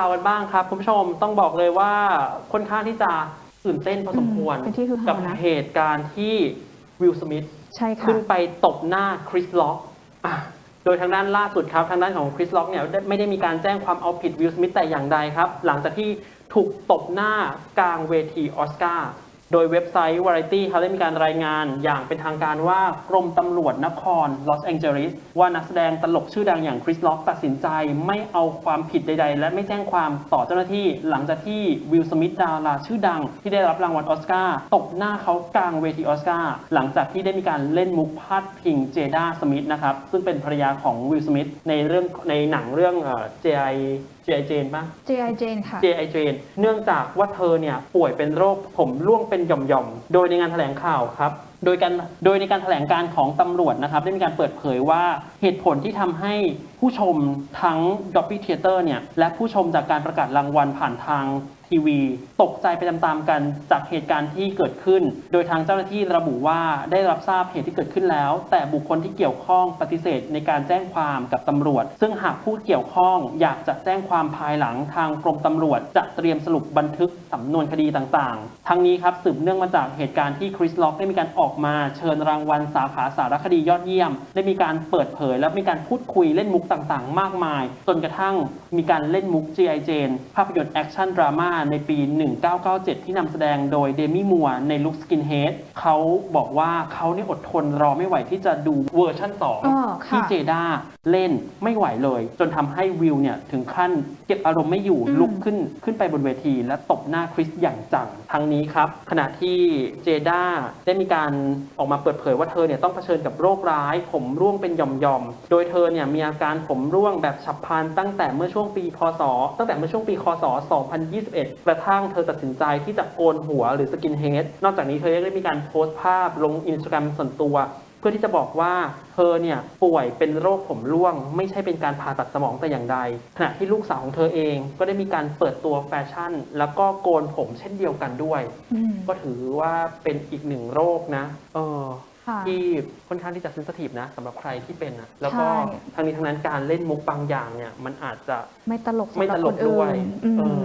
ข่าวกันบ้างครับคุณผู้ชมต้องบอกเลยว่าค่อนข้างที่จะตื่นเต้นพอสมควรอืมเป็นที่คือฮากับนะ เหตุการณ์ที่วิลสมิธใช่ค่ะ ขึ้นไปตบหน้าคริสล็อกอะโดยทางด้านล่าสุดครับ ทางด้านของคริสล็อกเนี่ยได้ไม่ได้มีการแจ้งความเอาผิดวิลสมิธแต่อย่างใดครับ หลังจากที่ถูกตบหน้ากลางเวทีออสการ์ โดยเว็บไซต์ Variety เขาได้มีการรายงานอย่างเป็นทางการว่ากรมตำรวจนครลอสแองเจลิสว่านักแสดงตลกชื่อดังอย่างคริสล็อกตัดสินใจไม่เอาความผิดใด ๆ และไม่แจ้งความต่อเจ้าหน้าที่หลังจากที่วิลสมิธดาราชื่อดัง ที่ได้รับรางวัลออสการ์ตบหน้าเขากลางเวทีออสการ์หลังจากที่ได้มีการเล่นมุกพาดพิงเจด้าสมิธนะครับซึ่งเป็นภรรยาของวิลสมิธในเรื่องในหนังเรื่องเอ่อ J.I. J.I. Jane ปะ J.I. Jane ค่ะ J.I. Jane เนื่องจากว่าเธอเนี่ยป่วยเป็นโรคผมร่วงเป็นหย่อมๆ โดยในงานแถลงข่าวครับ โดยการโดยในการแถลงการของตำรวจนะครับ ได้มีการเปิดเผยว่าเหตุผลที่ทำให้ผู้ชมทั้ง Dolby Theater เนี่ยและผู้ชมจากการประกาศรางวัลผ่านทางทีวี ตกใจไปตามๆกันจากเหตุการณ์ที่เกิดขึ้น โดยทางเจ้าหน้าที่ระบุว่าได้รับทราบเหตุที่เกิดขึ้นแล้ว แต่บุคคลที่เกี่ยวข้องปฏิเสธในการแจ้งความกับตำรวจ ซึ่งหากผู้เกี่ยวข้องอยากจะแจ้งความภายหลังทางกรมตำรวจ จะเตรียมสรุปบันทึกสำนวนคดีต่างๆ ทั้งนี้ครับสืบเนื่องมาจากเหตุการณ์ที่คริสล็อกได้มีการออกมาเชิญรางวัลสาขาสารคดียอดเยี่ยม ได้มีการเปิดเผย และมีการพูดคุยเล่นมุกต่างๆ มากมาย จนกระทั่งมีการเล่นมุก G.I. Jane ภาพยนตร์แอคชั่นดราม่าในปี 1997 ที่นำแสดงโดยเดมี่มัวในลุคสกินเฮดเขาบอกว่าเขาเนี่ยอดทนรอไม่ไหวที่จะดูเวอร์ชั่น อ๋อ2 ค่ะ ที่เจด้าเล่นไม่ไหวเลย จนทำให้วิวเนี่ยถึงขั้นเก็บอารมณ์ไม่อยู่อืม ลุกขึ้นขึ้นไปบนเวที และตบหน้าคริสอย่างจังทั้งนี้ครับ ขณะที่เจด้าได้มีการออกมาเปิดเผยว่าเธอเนี่ยต้องเผชิญกับโรคร้าย ผมร่วงเป็นหย่อมๆ โดยเธอเนี่ยมีอาการผมร่วงแบบฉับพลันตั้งแต่เมื่อช่วงปี พศ ตั้งแต่เมื่อช่วงปี คศ2021กระทั่งเธอตัดสินใจที่จะโกนหัวหรือสกินเฮดนอกจากนี้เธอยังได้มีการโพสต์ภาพลงอินสตาแกรมส่วนตัว เพื่อที่จะบอกว่าเธอเนี่ยป่วยเป็นโรคผมร่วง ไม่ใช่เป็นการผ่าตัดสมองแต่อย่างใด ขณะที่ลูกสาวของเธอเองก็ได้มีการเปิดตัวแฟชั่น แล้วก็โกนผมเช่นเดียวกันด้วยอืมก็ถือว่าเป็นอีกหนึ่งโรคนะ เออค่ะที่ค่อนข้างที่จะเซนสทีฟนะสำหรับใครที่เป็นนะแล้วก็ใช่ทั้งนี้ทั้งนั้นการเล่นมุกบางอย่างเนี่ย มันอาจจะไม่ตลกสำหไม่รับตลคกนด้อื่วยนอืมเออ